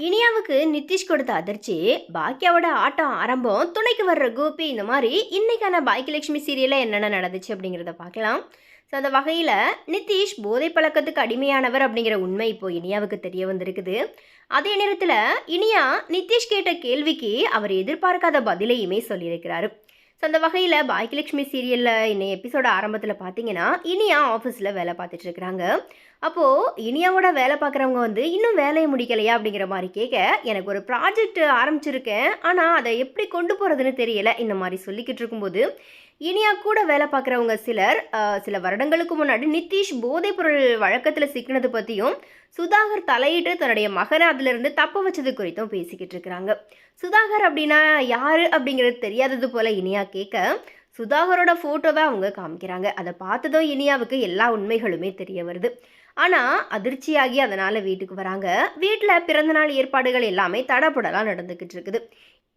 இனியாவுக்கு நிதிஷ் கொடுத்த அதிர்ச்சி பாக்கியாவோட ஆட்டம் ஆரம்பம் துணைக்கு வர்ற கோபி இந்த மாதிரி இன்னைக்கான பாக்கியலட்சுமி சீரியலில் என்னென்ன நடந்துச்சு அப்படிங்கிறத பார்க்கலாம். ஸோ அந்த வகையில் நிதிஷ் போதை பழக்கத்துக்கு அடிமையானவர் அப்படிங்கிற உண்மை இப்போ இனியாவுக்கு தெரிய வந்திருக்குது. அதே நேரத்தில் இனியா நிதிஷ் கேட்ட கேள்விக்கு அவர் எதிர்பார்க்காத பதிலையுமே சொல்லியிருக்கிறாரு. ஸோ அந்த வகையில் பாக்கியலட்சுமி சீரியலில் இன்னைய எபிசோட ஆரம்பத்தில் பார்த்தீங்கன்னா இனியா ஆஃபீஸில் வேலை பார்த்துட்டு இருக்கிறாங்க. அப்போது இனியாவோட வேலை பார்க்குறவங்க வந்து இன்னும் வேலையை முடிக்கலையா? அப்படிங்கிற மாதிரி கேட்க எனக்கு ஒரு ப்ராஜெக்ட் ஆரம்பிச்சிருக்கேன். ஆனால் அதை எப்படி கொண்டு போகிறதுன்னு தெரியலை. இந்த மாதிரி சொல்லிக்கிட்டு இருக்கும்போது இனியா கூட வேலை பார்க்குறவங்க சிலர் சில வருடங்களுக்கு முன்னாடி நிதிஷ் போதைப்பொருள் வழக்கத்தில் சிக்கினது பற்றியும் சுதாகர் தலையிட்டு தன்னுடைய மகனை அதிலிருந்து தப்ப வச்சது குறித்தும் பேசிக்கிட்டு இருக்கிறாங்க. சுதாகர் அப்படின்னா யார் அப்படிங்கிறது தெரியாதது போல இனியா கேட்க சுதாகரோட ஃபோட்டோவை அவங்க காமிக்கிறாங்க. அதை பார்த்ததும் இனியாவுக்கு எல்லா உண்மைகளுமே தெரிய வருது. ஆனால் அதிர்ச்சியாகி அதனால் வீட்டுக்கு வராங்க. வீட்டில் பிறந்தநாள் ஏற்பாடுகள் எல்லாமே தடப்படலாம் நடந்துக்கிட்டு இருக்குது.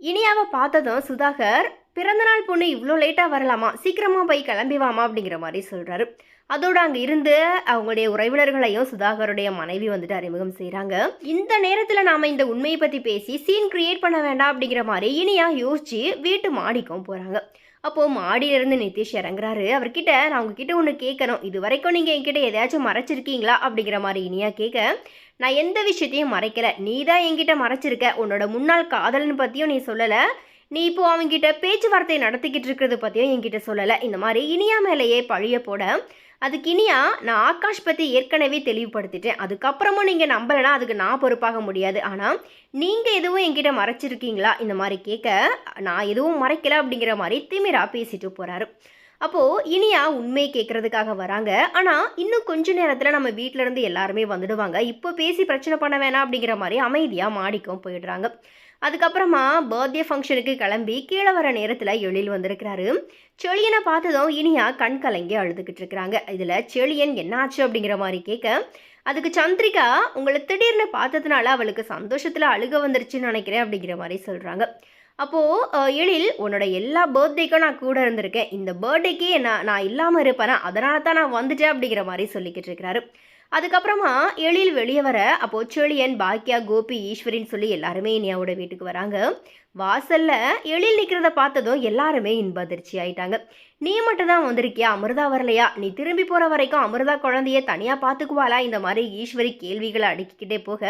இனியாவை பார்த்ததும் சுதாகர் பிறந்தநாள் பொண்ணு இவ்வளோ லேட்டாக வரலாமா? சீக்கிரமாக போய் கிளம்பி வாமா அப்படிங்கிற மாதிரி சொல்கிறாரு அதோடு அங்கே இருந்து அவங்களுடைய உறவினர்களையும் சுதாகருடைய மனைவி வந்துட்டு அறிமுகம் செய்கிறாங்க இந்த நேரத்தில் நாம் இந்த உண்மையை பற்றி பேசி சீன் கிரியேட் பண்ண வேண்டாம் அப்படிங்கிற மாதிரி இனியா யோசிச்சு வீட்டு மாடிக்கும் போகிறாங்க அப்போது மாடியிலேருந்து நிதிஷ் இறங்குறாரு. அவர்கிட்ட நான் உங்ககிட்ட ஒன்று கேட்கணும் இது வரைக்கும் நீங்கள் என்கிட்ட எதையாச்சும் மறைச்சிருக்கீங்களா? அப்படிங்கிற மாதிரி இனியா கேட்க நான் எந்த விஷயத்தையும் மறைக்கல. நீ தான் என்கிட்ட மறைச்சிருக்க. உன்னோட முன்னாள் காதலன் பற்றியும் நீ சொல்லலை. நீ இப்போ அவங்ககிட்ட பேச்சுவார்த்தை நடத்திக்கிட்டு இருக்கிறது பற்றியும் என்கிட்ட சொல்லலை. இந்த மாதிரி இனியா மேலேயே பழிய போட அதுக்கு இனியா நான் ஆகாஷ் பற்றி ஏற்கனவே தெளிவுபடுத்திட்டேன். அதுக்கப்புறமும் நீங்கள் நம்பலைன்னா அதுக்கு நான் பொறுப்பாக முடியாது. ஆனால் நீங்கள் எதுவும் என்கிட்ட மறைச்சிருக்கீங்களா? இந்த மாதிரி கேட்க நான் எதுவும் மறைக்கல அப்படிங்கிற மாதிரி திமிரா பேசிட்டு போகிறாரு அப்போது இனியா உண்மையை கேட்குறதுக்காக வராங்க. ஆனால் இன்னும் கொஞ்ச நேரத்தில் நம்ம வீட்டிலேருந்து இருந்து எல்லாருமே வந்துடுவாங்க. இப்போ பேசி பிரச்சனை பண்ண வேணாம் அப்படிங்கிற மாதிரி அமைதியாக மாடிக்கும் போயிடுறாங்க. அதுக்கப்புறமா பர்த்டே ஃபங்க்ஷனுக்கு கிளம்பி கீழே வர நேரத்தில் எழில் வந்திருக்கிறாரு. செழியனை பார்த்ததும் இனியா கண் கலங்கி அழுதுகிட்டு இருக்கிறாங்க. இதில் செழியன் என்னாச்சு அப்படிங்கிற மாதிரி கேட்க அதுக்கு சந்திரிகா உங்களை திடீர்னு பார்த்ததுனால அவளுக்கு சந்தோஷத்தில் அழுக வந்துருச்சுன்னு நினைக்கிறேன் அப்படிங்கிற மாதிரி சொல்கிறாங்க அப்போது எழில் உன்னோட எல்லா பர்த்டேக்கும் நான் கூட இருந்திருக்கேன். இந்த பர்த்டேக்கே நான் நான் இல்லாமல் இருப்பேனா? அதனால தான் நான் வந்துட்டேன் அப்படிங்கிற மாதிரி சொல்லிக்கிட்டு இருக்கிறாரு. அதுக்கப்புறமா எழில் வெளியே வர அப்போ செழியன் பாக்கியா கோபி ஈஸ்வரின்னு சொல்லி எல்லாருமே இனியாவோட வீட்டுக்கு வராங்க. வாசல்ல எழில் நிற்கிறத பார்த்ததும் எல்லாருமே இன்ப அதிர்ச்சி ஆயிட்டாங்க. நீ மட்டும் தான் வந்திருக்கியா? அமிர்தா வரலையா? நீ திரும்பி போற வரைக்கும் அமிர்தா குழந்தைய தனியா பார்த்துக்குவாளா? இந்த மாதிரி ஈஸ்வரி கேள்விகளை அடுக்கிக்கிட்டே போக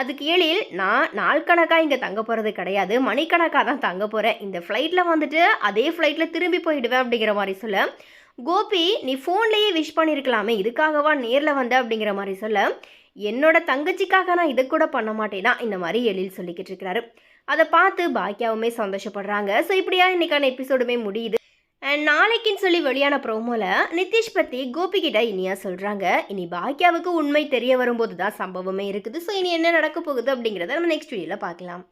அதுக்கு எழில் நான் நாள் கணக்காக இங்கே தங்க போகிறது கிடையாது. மணிக்கணக்காக தான் தங்க போகிறேன் இந்த ஃப்ளைட்டில் வந்துட்டு அதே ஃப்ளைட்டில் திரும்பி போயிடுவேன் அப்படிங்கிற மாதிரி சொல்ல கோபி நீ ஃபோன்லேயே விஷ் பண்ணியிருக்கலாமே இதுக்காகவா நேரில் வந்த அப்படிங்கிற மாதிரி சொல்ல என்னோட தங்கச்சிக்காக நான் இதை கூட பண்ண மாட்டேனா? இந்த மாதிரி எழில் சொல்லிக்கிட்டு இருக்கிறாரு. அதை பார்த்து பாக்கியாவுமே சந்தோஷப்படுறாங்க. ஸோ இப்படியா இன்னைக்கான எபிசோடுமே முடியுது. அண்ட் நாளைக்குன்னு சொல்லி வெளியான ப்ரோமோவில் நிதிஷ் பற்றி கோபிகிட்ட இனியாக இனியா சொல்கிறாங்க இனி பாக்கியாவுக்கு உண்மை தெரிய வரும்போது தான் சம்பவமே இருக்குது. ஸோ இனி என்ன நடக்க போகுது அப்படிங்கிறத நம்ம நெக்ஸ்ட் வீடியோவில் பார்க்கலாம்.